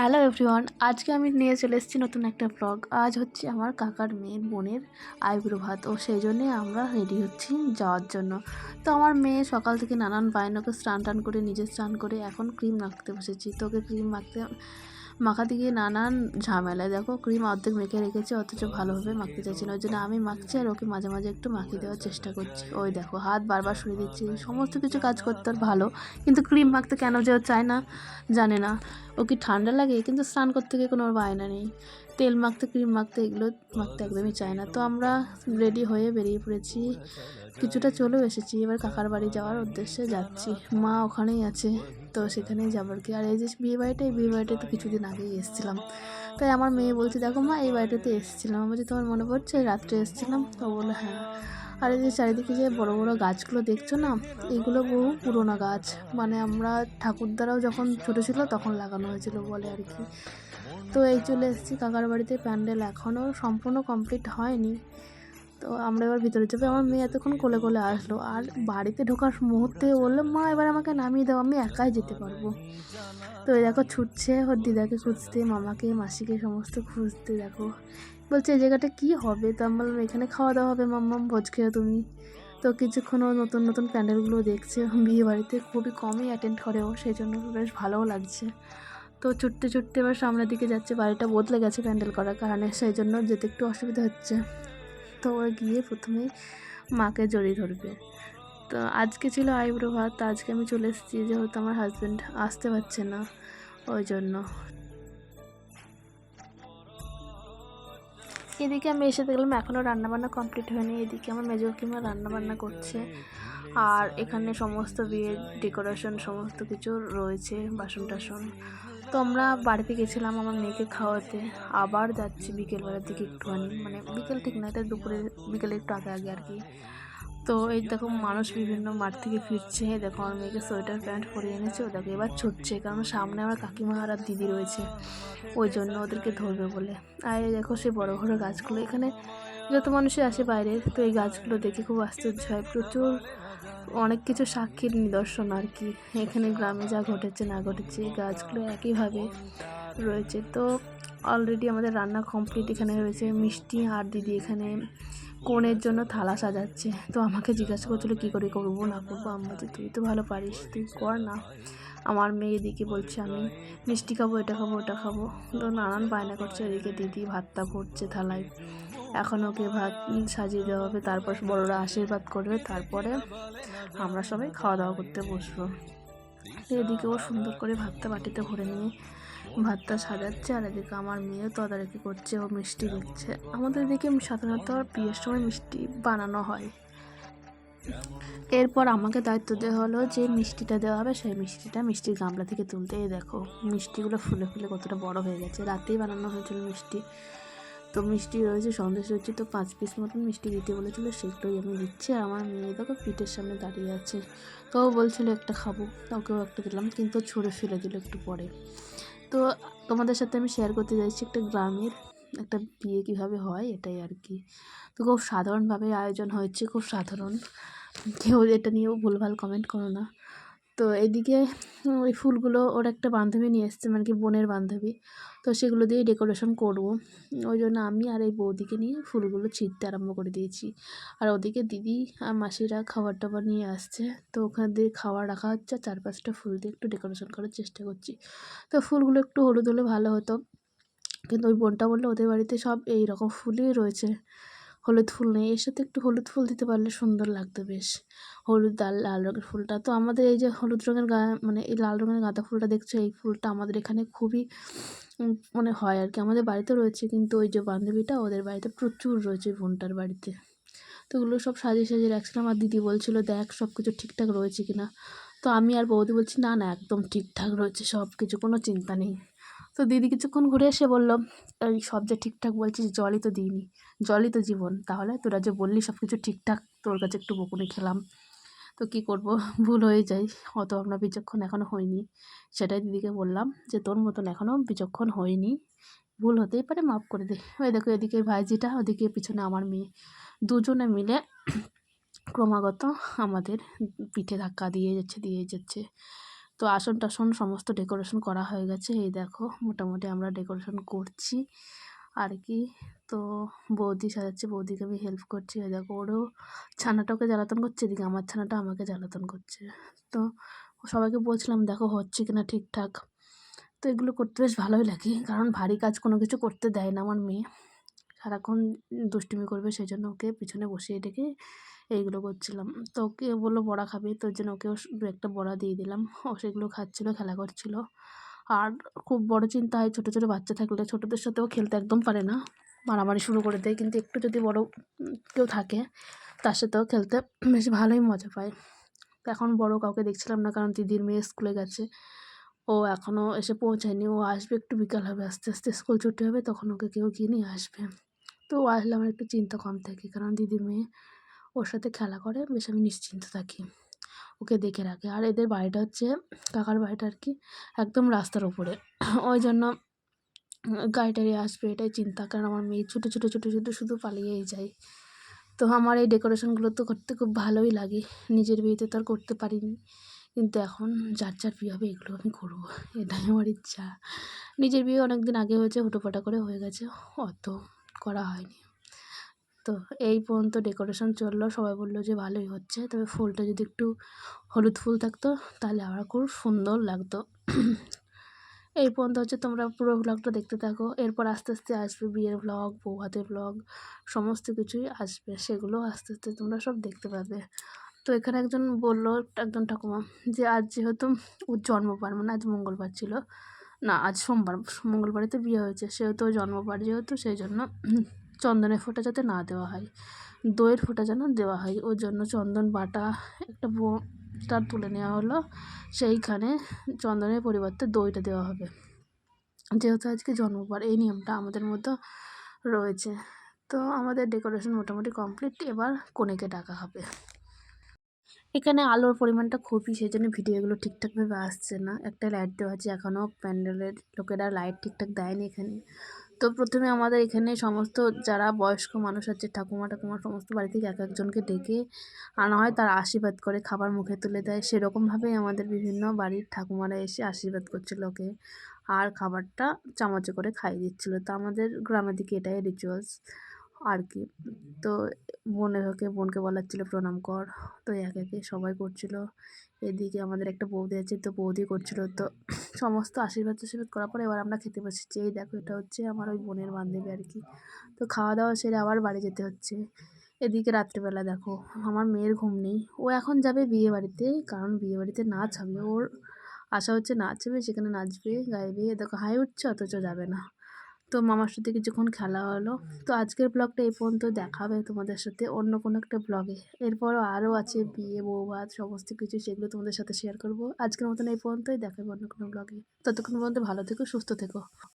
Hello everyone, আজকে আমি নিয়ে চলে এসেছি নতুন একটা ব্লগ আজ হচ্ছে আমার কাকার মেয়ের বোনের আইব্রো ভাত, ও সেই জন্যে আমরা রেডি হচ্ছি যাওয়ার জন্য। তো আমার মেয়ে সকাল থেকে নানান বায়নকে স্নান টান করে, নিজে স্নান করে এখন ক্রিম মাখতে বসেছি। তোকে ক্রিম মাখতে মাখাতে গিয়ে নানান ঝামেলা দেখো ক্রিম অর্ধেক মেখে রেখেছে, অথচ ভালোভাবে মাখতে চাইছি না। ওই জন্য আমি মাখছি আর ওকে মাঝে মাঝে একটু মাখিয়ে দেওয়ার চেষ্টা করছি। ওই দেখো, হাত বারবার সরিয়ে দিচ্ছি। সমস্ত কিছু কাজ করতে ভালো, কিন্তু ক্রিম মাখতে কেন যে ও চায় না? জানে না। ও কি ঠান্ডা লাগে, কিন্তু স্নান করতে গিয়ে কোনো ওর বায়না নেই। তেল মাখতে, ক্রিম মাখতে এগুলো মাখতে একদমই চায় না। তো আমরা রেডি হয়ে বেরিয়ে পড়েছি। কিছুটা চলেও এসেছি। এবার কাকার বাড়ি যাওয়ার উদ্দেশ্যে যাচ্ছি। মা ওখানেই আছে। তো সেখানেই যাবার কি। আর এই যে বিয়ে বাড়িটা, এই বিয়ে বাড়িটা তো কিছুদিন আগেই এসেছিলাম। তাই আমার মেয়ে বলছে, দেখো মা, এই বাড়িটাতে এসেছিলাম। আমি বলছি, তোমার মনে পড়ছে? রাত্রে এসেছিলাম? তো বলে হ্যাঁ। আর এই যে চারিদিকে যে বড় বড় গাছগুলো দেখছ না, এগুলো বহু পুরোনো গাছ। মানে আমরা ঠাকুরদারাও যখন ছোটো ছিল, তখন লাগানো হয়েছিল বলে আর কি। তো এই চলে এসেছি কাকার বাড়িতে, প্যান্ডেল এখনও সম্পূর্ণ কমপ্লিট হয়নি। তো আমরা এবার ভিতরে যাব। আমার মেয়ে এতক্ষণ কোলে কোলে আসলো। আর বাড়িতে ঢোকার মুহূর্তে বলল, মা, এবার আমাকে নামিয়ে দাও, আমি একাই যেতে পারব। তো এই দেখো, ছুটছে ওর দিদাকে খুঁজতে, মামাকে, মাসিকে সমস্ত খুঁজতে, দেখো। বলছে, এই জায়গাটা কী হবে? তো আমি বললাম, এখানে খাওয়া দাওয়া হবে মাম্মাম ভোজ খেয়ে তুমি। তো কিছুক্ষণ ও নতুন নতুন প্যান্ডেলগুলো দেখছে। বিয়ে বাড়িতে খুবই কমই অ্যাটেন্ড করে ও, সেই জন্য বেশ ভালোও লাগছে। তো ছুটতে ছুটতে এবার সামনের দিকে যাচ্ছে। বাড়িটা বদলে গেছে প্যান্ডেল করার কারণে সেই জন্য যেতে একটু অসুবিধা হচ্ছে। তো ও গিয়ে প্রথমেই মাকে জড়িয়ে ধরবে। তো আজকে ছিল আইব্রো ভাত, আজকে আমি চলে এসেছি যেহেতু আমার হাজব্যান্ড আসতে পারছে না, ওই জন্য। এদিকে আমি এসে দেখলাম এখনও রান্নাবান্না কমপ্লিট হয়নি। এদিকে আমার মেজর কিমা রান্নাবান্না করছে। আর এখানে সমস্ত বিয়ের ডেকোরেশন সমস্ত কিছু রয়েছে বাসন টাসন তো আমরা বাড়িতে গেছিলাম আমার মেয়েকে খাওয়াতে। আবার যাচ্ছি বিকেলবেলার দিকে একটুখানি। মানে বিকেল ঠিক না এটা দুপুরে বিকেলে একটু আগে আগে আর কি। তো এই দেখো মানুষ বিভিন্ন মাঠ থেকে ফিরছে। দেখো আমার মেয়েকে সোয়েটার প্যান্ট পরিয়ে এনেছে ও দেখো এবার ছুটছে, কারণ সামনে আমার কাকিমা আর দিদি রয়েছে। ওই জন্য ওদেরকে ধরবে বলে। আর দেখো সেই বড়ো বড়ো গাছগুলো, এখানে যত মানুষই আসে বাইরের তো এই গাছগুলো দেখে খুব আশ্চর্য হয়। প্রচুর অনেক কিছু সাক্ষীর নিদর্শন আর কি। এখানে গ্রামে যা ঘটেছে, না ঘটেছে, এই গাছগুলো একইভাবে রয়েছে। তো অলরেডি আমাদের রান্না কমপ্লিট এখানে রয়েছে মিষ্টি আর দিদি এখানে কোণের জন্য থালা সাজাচ্ছে। তো আমাকে জিজ্ঞাসা করছিল, কী করে করব? না করব? আমি তুই তো ভালো পারিস, তুই কর না। আমার মেয়ে এদিকে বলছে, আমি মিষ্টি খাব, এটা খাব, ওটা খাব। তো নানান বায়না করছে, এদিকে দিদি ভাতটা ভরছে থালায়। এখন ওকে ভাত সাজিয়ে দেওয়া হবে, তারপর বড়রা আশীর্বাদ করবে, তারপরে আমরা সবাই খাওয়া দাওয়া করতে বসবো। এদিকে ও সুন্দর করে ভাতটা বাটিতে ভরে নিয়ে ভাতটা সাজাচ্ছে আর এদিকে আমার মেয়েও তদারকি করছে ও মিষ্টি দিচ্ছে। আমাদের এদিকে সাধারণত বিয়ের সময় মিষ্টি বানানো হয়। এরপর আমাকে দায়িত্ব দেওয়া হলো যে মিষ্টিটা দেওয়া হবে, সেই মিষ্টিটা মিষ্টির গামলা থেকে তুলতে। দেখো, মিষ্টিগুলো ফুলে ফুলে কতটা বড় হয়ে গেছে। রাতেই বানানো হয়েছিল মিষ্টি। তো মিষ্টি রয়েছে, সন্দেশ রয়েছে, তো পাঁচ পিস মতন মিষ্টি দিতে বলেছিল, সেগুলোই আমি দিচ্ছি। আর আমার মেয়ে দেখো পিঠের সামনে দাঁড়িয়ে আছে। তো বলছিল, একটা খাব। ওকেও একটা দিলাম, কিন্তু ছুঁড়ে ফেলে দিল একটু পরে। তো তোমাদের সাথে আমি শেয়ার করতে চাইছি একটা গ্রামের একটা বিয়ে কীভাবে হয়, এটাই আর কি। তো খুব সাধারণভাবে আয়োজন হয়েছে, খুব সাধারণ। কেউ এটা নিয়েও ভুলভাল কমেন্ট করো না। তো এদিকে ওই ফুলগুলো ওর একটা বান্ধবী নিয়ে এসছে মানে কি বোনের বান্ধবী। তো সেগুলো দিয়ে ডেকোরেশন করব। ওই জন্য আমি আর এই বৌদিকে নিয়ে ফুলগুলো ছিঁড়তে আরম্ভ করে দিয়েছি। আর ওদিকে দিদি আর মাসিরা খাবার টাবার নিয়ে আসছে। তো ওখানে দিয়ে খাবার রাখা হচ্ছে। চার পাঁচটা ফুল দিয়ে একটু ডেকোরেশন করার চেষ্টা করছি। তো ফুলগুলো একটু হলুদ হলে ভালো হতো। কিন্তু ওই বোনটা বলল, ওদের বাড়িতে সব এই রকম ফুলই রয়েছে। হলুদ ফুল নেই। এর সাথে একটু হলুদ ফুল দিতে পারলে সুন্দর লাগতো বেশ। হলুদ আর লাল রঙের ফুলটা। তো আমাদের এই যে হলুদ রঙের গা মানে এই লাল রঙের গাঁদা ফুলটা দেখছ, এই ফুলটা আমাদের এখানে খুবই মানে হয় আর কি। আমাদের বাড়িতে রয়েছে কিন্তু ওই যে বান্ধবীটা, ওদের বাড়িতে প্রচুর রয়েছে বোনটার বাড়িতে। তো ওগুলো সব সাজিয়ে সাজিয়ে রাখছিলাম আর দিদি বলছিল, দেখ সব কিছু ঠিকঠাক রয়েছে কি না তো আমি আর বৌদি বলছি, না না, একদম ঠিকঠাক রয়েছে, সব কিছু, কোনো চিন্তা নেই। তো দিদি কিছুক্ষণ ঘুরে এসে বলল সব যে ঠিকঠাক বলছিস, জলই তো দিইনি। জলই তো জীবন। তাহলে তোরা যে বললি সব কিছু ঠিকঠাক, তোর কাছে একটু বকুনি খেলাম। তো কি করব? ভুল হয়ে যায়। অত আমরা বিচক্ষণ এখনও হয়নি সেটাই দিদিকে বললাম যে, তোর মতন এখনও বিচক্ষণ হয়নি ভুল হতেই পারে, মাফ করে দে। ওই দেখো, এদিকে ভাইজিটা, ওদিকে পিছনে আমার মেয়ে। দুজনে মিলে ক্রমাগত আমাদের পিঠে ধাক্কা দিয়ে যাচ্ছে দিয়ে যাচ্ছে। তো আসন টাসন সমস্ত ডেকোরেশন করা হয়ে গেছে। এই দেখো, মোটামুটি আমরা ডেকোরেশন করছি। আর কি? তো বৌদি সাজাচ্ছে, বৌদিকে আমি হেল্প করছি। এই দেখো, ওরও ছানাটাকে জ্বালাতন করছে, এদিকে আমার ছানাটা আমাকে জ্বালাতন করছে। তো সবাইকে বলছিলাম, দেখো, হচ্ছে কিনা ঠিকঠাক? তো এগুলো করতে বেশ ভালোই লাগে, কারণ ভারী কাজ কোনো কিছু করতে দেয় না আমার মেয়ে। সারাক্ষণ দুষ্টুমি করবে, সেই জন্য ওকে পিছনে বসিয়ে ডেকে এইগুলো করছিলাম। তো ওকে বলল, বড়া খাবে। তোর জন্য ওকেও দু একটা বড়া দিয়ে দিলাম। ও সেগুলো খাচ্ছিলো, খেলা করছিল। আর খুব বড় চিন্তা হয় ছোটো ছোটো বাচ্চা থাকলে। ছোটোদের সাথেও খেলতে একদম পারে না। মারামারি শুরু করে দেয়। কিন্তু একটু যদি বড় কেউ থাকে, তার সাথেও খেলতে বেশ ভালোই মজা পায়। তো এখন বড় কাউকে দেখছিলাম না, কারণ দিদির মেয়ে স্কুলে গেছে। ও এখনও এসে পৌঁছায়নি। ও আসবে একটু বিকাল হবে। আস্তে আস্তে স্কুল ছুটি হবে, তখন ওকে কেউ গিয়ে নিয়ে আসবে। তো ও আসলে আমার একটু চিন্তা কম থাকে, কারণ দিদির মেয়ে ওর সাথে খেলা করে, বেশ আমি নিশ্চিন্ত থাকি। ওকে দেখে রাখে। আর এদের বাড়িটা হচ্ছে কাকার বাড়িটা আর কি একদম রাস্তার উপরে ওই জন্য গাড়ি টাড়ি আসবে এটাই চিন্তা, কারণ আমার মেয়ে ছোটো ছোটো ছোটো ছোটো শুধু পালিয়েই যায়। তো আমার এই ডেকোরেশনগুলো তো করতে খুব ভালোই লাগে। নিজের বিয়েতে তো আর করতে পারিনি। কিন্তু এখন যার যার বিয়ে হবে এগুলো আমি করব, এটাই আমার ইচ্ছা। নিজের বিয়ে অনেক দিন আগে হয়েছে হুটোপাটা করে হয়ে গেছে, অত করা হয়নি। তো এই পর্যন্ত ডেকোরেশন চলল। সবাই বলল যে ভালোই হচ্ছে। তবে ফুলটা যদি একটু হলুদ ফুল থাকতো, তাহলে আবার খুব সুন্দর লাগতো। এই পর্যন্ত হচ্ছে তোমরা পুরো ব্লগটা দেখতে থাকো। এরপর আস্তে আস্তে আসবে বিয়ের ব্লগ বউ হাতের ব্লগ সমস্ত কিছুই আসবে। সেগুলো আস্তে আস্তে তোমরা সব দেখতে পাবে। তো এখানে একজন বলল, একজন ঠাকুমা, যে আজ যেহেতু ওর জন্মবার মানে আজ মঙ্গলবার ছিল। না, আজ সোমবার, মঙ্গলবারে তো বিয়ে হয়েছে। সেহেতু জন্মবার যেহেতু, সেই জন্য চন্দনের ফোঁটা যাতে না দেওয়া হয়, দইয়ের ফোঁটা যেন দেওয়া হয়। ওর জন্য চন্দন বাটা একটা তার তুলে নেওয়া হলো। সেইখানে চন্দনের পরিবর্তে দইটা দেওয়া হবে। যেহেতু আজকে জন্মবার, এই নিয়মটা আমাদের মধ্যে রয়েছে। তো আমাদের ডেকোরেশন মোটামুটি কমপ্লিট। এবার কনেকে ডাকা হবে। এখানে আলোর পরিমাণটা খুবই সেই জন্য ভিডিওগুলো ঠিকঠাকভাবে আসছে না। একটা লাইট দেওয়া আছে এখনও প্যান্ডেলের লোকেরা লাইট ঠিকঠাক দেয়নি এখানে। তো প্রথমে আমাদের এখানে সমস্ত যারা বয়স্ক মানুষ আছে, ঠাকুমা ঠাকুমা সমস্ত বাড়ি থেকে এক একজনকে ডেকে আনা হয়, তার আশীর্বাদ করে খাবার মুখে তুলে দেয়। সেরকমভাবেই আমাদের বিভিন্ন বাড়ির ঠাকুমারা এসে আশীর্বাদ করছিল ওকে আর খাবারটা চামচে করে খাইয়ে দিচ্ছিল। তো আমাদের গ্রামের দিকে এটাই রিচুয়ালস আর কি। তো বোনের বোনেরকে বোনকে বলার ছিল প্রণাম কর। তো এক একে সবাই করছিল। এদিকে আমাদের একটা বৌদি আছে, তো বৌদি করছিল তো সমস্ত আশীর্বাদ টাশীর্বাদ করার পরে এবার আমরা খেতে বসেছি। এই দেখো, এটা হচ্ছে আমার ওই বোনের বান্ধবী আর কি। তো খাওয়া দাওয়া সেরে আবার বাড়ি যেতে হচ্ছে। এদিকে রাত্রিবেলা দেখো, আমার মেয়ের ঘুম নেই। ও এখন যাবে বিয়ে বাড়িতে, কারণ বিয়ে বাড়িতে নাচ হবে ওর আশা হচ্ছে নাচবে সেখানে নাচবে, গাইবে। দেখো হাই উঠছে, অথচ যাবে না। তো মামার সাথে কিছুক্ষণ খেলা হলো। তো আজকের ব্লগটা এই পর্যন্ত দেখাবে তোমাদের সাথে অন্য কোনো একটা ব্লগে এরপরও আরও আছে বিয়ে, বউ ভাত সমস্ত কিছু সেগুলো তোমাদের সাথে শেয়ার করব। আজকের মতন এই পর্যন্তই। দেখাবে অন্য কোনো ব্লগে ততক্ষণ পর্যন্ত ভালো থেকো, সুস্থ থেকো।